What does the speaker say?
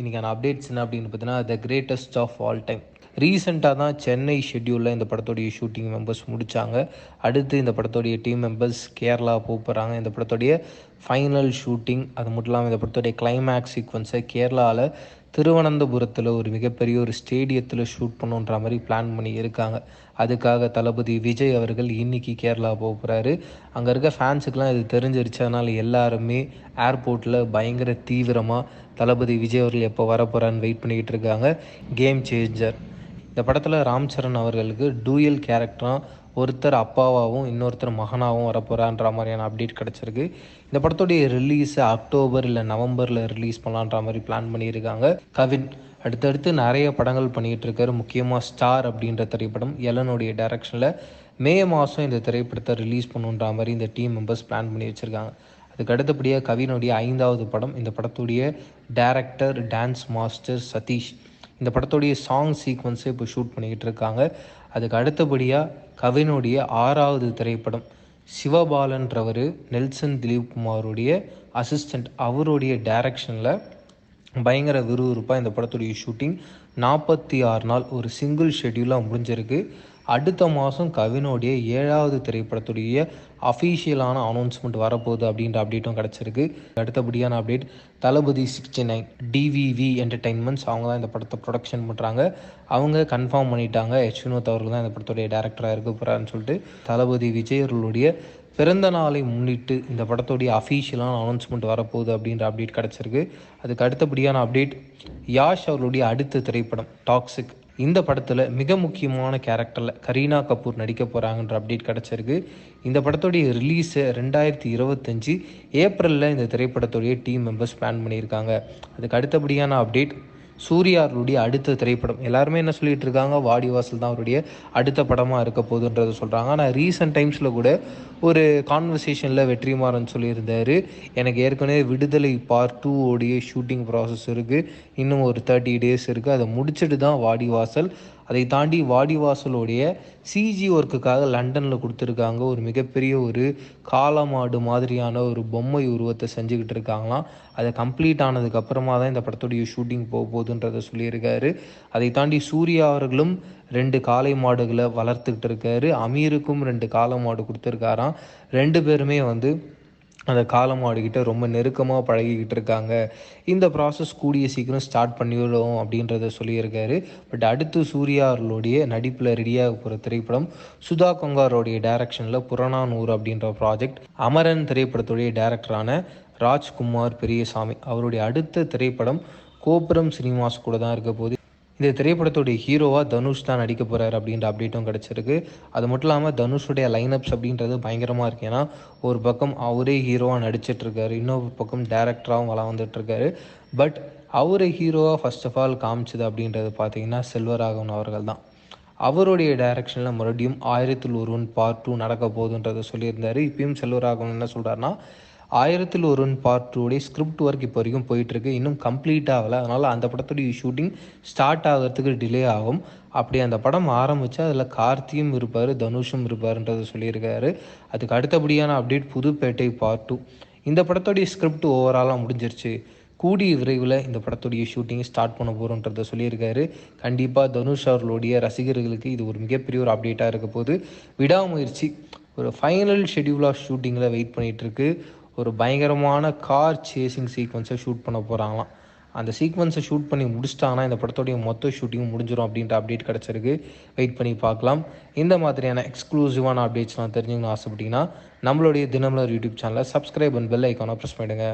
இன்றைக்கான அப்டேட்ஸ் என்ன அப்படின்னு பார்த்தீங்கன்னா the greatest of all time ரீசெண்டாக தான் சென்னை ஷெட்யூலில் இந்த படத்தோடைய ஷூட்டிங் மெம்பர்ஸ் முடித்தாங்க அடுத்து இந்த படத்தோடைய டீம் மெம்பர்ஸ் கேரளா போக போகிறாங்க இந்த படத்தோடைய ஃபைனல் ஷூட்டிங் அது மட்டும் இல்லாமல் இந்த படத்தோடைய கிளைமேக்ஸ் சீக்வன்ஸை கேரளாவில் திருவனந்தபுரத்தில் ஒரு மிகப்பெரிய ஒரு ஸ்டேடியத்தில் ஷூட் பண்ணுன்ற மாதிரி பிளான் பண்ணி இருக்காங்க. அதுக்காக தளபதி விஜய் அவர்கள் இன்னைக்கு கேரளா போக போகிறாரு அங்கே இருக்க ஃபேன்ஸுக்கெலாம் இது தெரிஞ்சிருச்சு. அதனால் எல்லாருமே ஏர்போர்ட்டில் பயங்கர தீவிரமாக தளபதி விஜய் அவர்கள் எப்போ வரப்போகிறான்னு வெயிட் பண்ணிக்கிட்டு இருக்காங்க. கேம் சேஞ்சர் இந்த படத்தில் ராம் சரண் அவர்களுக்கு டூயல் கேரக்டராக ஒருத்தர் அப்பாவாகவும் இன்னொருத்தர் மகனாகவும் வரப்போகிறான்ற மாதிரியான அப்டேட் கிடச்சிருக்கு. இந்த படத்துடைய ரிலீஸை அக்டோபர் இல்லை நவம்பரில் ரிலீஸ் பண்ணலான்ற மாதிரி பிளான் பண்ணியிருக்காங்க. கவின். அடுத்தடுத்து நிறைய படங்கள் பண்ணிகிட்டு இருக்காரு. முக்கியமாக ஸ்டார் அப்படின்ற திரைப்படம் எலனுடைய டைரக்ஷனில் மே மாதம் இந்த திரைப்படத்தை ரிலீஸ் பண்ணுன்ற மாதிரி இந்த டீம் மெம்பர்ஸ் பிளான் பண்ணி வச்சுருக்காங்க. அதுக்கு அடுத்தபடியாக கவினுடைய ஐந்தாவது படம். இந்த படத்துடைய டேரக்டர் டான்ஸ் மாஸ்டர் சதீஷ். இந்த படத்துடைய சாங் சீக்வன்ஸை இப்போ ஷூட் பண்ணிக்கிட்டு இருக்காங்க. அதுக்கு அடுத்தபடியாக கவினுடைய ஆறாவது திரைப்படம். சிவபாலன்றவர் நெல்சன் திலீப் குமாருடைய அசிஸ்டண்ட் அவருடைய டைரக்ஷனில் பயங்கர விறுவிறுப்பாக இந்த படத்துடைய ஷூட்டிங் நாற்பத்தி ஆறு நாள் ஒரு சிங்கிள் ஷெட்யூலாக முடிஞ்சிருக்கு. அடுத்த மாதம் கவினோடைய ஏழாவது திரைப்படத்துடைய அஃபீஷியலான அனௌன்ஸ்மெண்ட் வரப்போகுது அப்படின்ற அப்டேட்டும் கிடச்சிருக்கு. அடுத்தபடியான update Thalapathy sixty nine DVV entertainments அவங்க தான் இந்த படத்தை ப்ரொடக்ஷன் பண்ணுறாங்க அவங்க கன்ஃபார்ம் பண்ணிட்டாங்க. எச் வினோத் அவர்கள் தான் இந்த படத்துடைய டேரக்டராக இருக்க போகிறான்னு சொல்லிட்டு தளபதி விஜய் அவர்களுடைய பிறந்த நாளை முன்னிட்டு இந்த படத்துடைய அஃபீஷியலான அனௌன்ஸ்மெண்ட் வரப்போகுது அப்படின்ற அப்டேட் கிடச்சிருக்கு. அதுக்கு அடுத்தபடியான அப்டேட் யாஷ் அவர்களுடைய அடுத்த திரைப்படம் டாக்ஸிக் இந்த படத்தில் மிக முக்கியமான கேரக்டரில் கரீனா கபூர் நடிக்க போகிறாங்கன்ற அப்டேட் கிடச்சிருக்கு. இந்த படத்துடைய ரிலீஸை ரெண்டாயிரத்தி இருபத்தஞ்சி ஏப்ரலில் இந்த திரைப்படத்துடைய டீம் மெம்பர்ஸ் பிளான் பண்ணியிருக்காங்க. அதுக்கு அடுத்தபடியான அப்டேட் சூர்யாருடைய அடுத்த திரைப்படம். எல்லாருமே என்ன சொல்லிட்டு இருக்காங்க? வாடிவாசல் தான் அவருடைய அடுத்த படமாக இருக்க போகுதுன்றதை சொல்கிறாங்க ஆனால் ரீசெண்ட் டைம்ஸில் கூட ஒரு கான்வர்சேஷனில் வெற்றிமாறன் சொல்லியிருந்தார். எனக்கு ஏற்கனவே விடுதலை பார்ட் டூ உடைய ஷூட்டிங் ப்ராசஸ் இருக்குது இன்னும் ஒரு தேர்ட்டி டேஸ் இருக்குது அதை முடிச்சுட்டு தான் வாடிவாசல். அதை தாண்டி வாடிவாசலுடைய சிஜி ஒர்க்குக்காக லண்டனில் கொடுத்துருக்காங்க. ஒரு மிகப்பெரிய ஒரு காளமாடு மாதிரியான ஒரு பொம்மை உருவத்தை செஞ்சுக்கிட்டு இருக்காங்களாம். அதை கம்ப்ளீட் ஆனதுக்கப்புறமா தான் இந்த படத்துடைய ஷூட்டிங் போக போகுதுன்றதை சொல்லியிருக்காரு. அதை தாண்டி சூர்யா அவர்களும் ரெண்டு காளை மாடுகளை வளர்த்துக்கிட்டு இருக்காரு. அமீருக்கும் ரெண்டு காளை மாடு கொடுத்துருக்காராம். ரெண்டு பேருமே வந்து அந்த காலமாடுகிட்ட ரொம்ப நெருக்கமாக பழகிக்கிட்டு இருக்காங்க. இந்த ப்ராசஸ் கூடிய சீக்கிரம் ஸ்டார்ட் பண்ணிவிடும் அப்படின்றத சொல்லியிருக்காரு. பட் அடுத்து சூர்யா அவர்களுடைய நடிப்பில் ரெடியாக போகிற திரைப்படம் சுதா கொங்காரோடைய டைரக்ஷனில் புறநானூறு அப்படின்ற ப்ராஜெக்ட் அமரன் திரைப்படத்துடைய டைரக்டரான ராஜ்குமார் பெரியசாமி. அவருடைய அடுத்த திரைப்படம் கோபுரம் சினிமாஸ் கூட தான் இருக்க போது இந்த திரைப்படத்துடைய ஹீரோவாக தனுஷ் தான் நடிக்க போகிறார் அப்படின்ற அப்டேட்டும் கிடச்சிருக்கு. அது மட்டும் இல்லாமல் தனுஷுடைய லைனப்ஸ் அப்படின்றது பயங்கரமாக இருக்கு. ஏன்னா ஒரு பக்கம் அவரே ஹீரோவாக நடிச்சிட்ருக்காரு இன்னொரு பக்கம் டேரக்டராகவும் வளம் வந்துட்டுருக்காரு பட் அவரை ஹீரோவாக ஃபர்ஸ்ட் ஆஃப் ஆல் காமிச்சது அப்படின்றது பார்த்தீங்கன்னா செல்வராகவன் அவர்கள் தான். அவருடைய டைரக்ஷனில் மறுபடியும் ஆயிரத்தில் ஒருவன் பார்ட் டூ நடக்க போகுதுன்றதை சொல்லியிருந்தார். இப்பயும் செல்வராகவன் என்ன சொல்கிறாருன்னா ஆயிரத்தில் ஒருவன் பார்ட் டூடைய ஸ்கிரிப்ட் ஒர்க் இப்போ வரைக்கும் போயிட்டுருக்கு. இன்னும் கம்ப்ளீட் ஆகலை. அதனால் அந்த படத்துடைய ஷூட்டிங் ஸ்டார்ட் ஆகிறதுக்கு டிலே ஆகும். அப்படி அந்த படம் ஆரம்பித்தா அதில் கார்த்தியும் இருப்பார் தனுஷும் இருப்பார்ன்றத சொல்லியிருக்காரு. அதுக்கு அடுத்தபடியான அப்டேட் புதுப்பேட்டை பார்ட் டூ இந்த படத்துடைய ஸ்கிரிப்ட் ஓவராலாக முடிஞ்சிருச்சு. கூடிய விரைவில் இந்த படத்துடைய ஷூட்டிங் ஸ்டார்ட் பண்ண போகிறோன்றத சொல்லியிருக்காரு. கண்டிப்பாக தனுஷ் அவர்களுடைய ரசிகர்களுக்கு இது ஒரு மிகப்பெரிய ஒரு அப்டேட்டாக இருக்க போது விடாமுயற்சி. ஒரு ஃபைனல் ஷெடியூல் ஆஃப் ஷூட்டிங்கில் வெயிட் பண்ணிகிட்ருக்கு ஒரு பயங்கரமான கார் சேசிங் சீக்வன்ஸை ஷூட் பண்ண போகிறாங்களாம் அந்த சீக்வன்ஸை ஷூட் பண்ணி முடிச்சிட்டாங்கன்னா இந்த படத்தோடைய மொத்த ஷூட்டிங் முடிஞ்சிடும் அப்படின்ற அப்டேட் கிடச்சிருக்கு. வெயிட் பண்ணி பார்க்கலாம். இந்த மாதிரியான எக்ஸ்க்ளூசிவான அப்டேட்ஸ்லாம் தெரிஞ்சுக்கணும்னு ஆசைப்பட்டீங்கன்னா நம்மளுடைய தினமலர் யூடியூப் சேனலை சப்ஸ்கிரைப் அண்ட் பெல் ஐக்கானை ப்ரெஸ் பண்ணிடுங்க.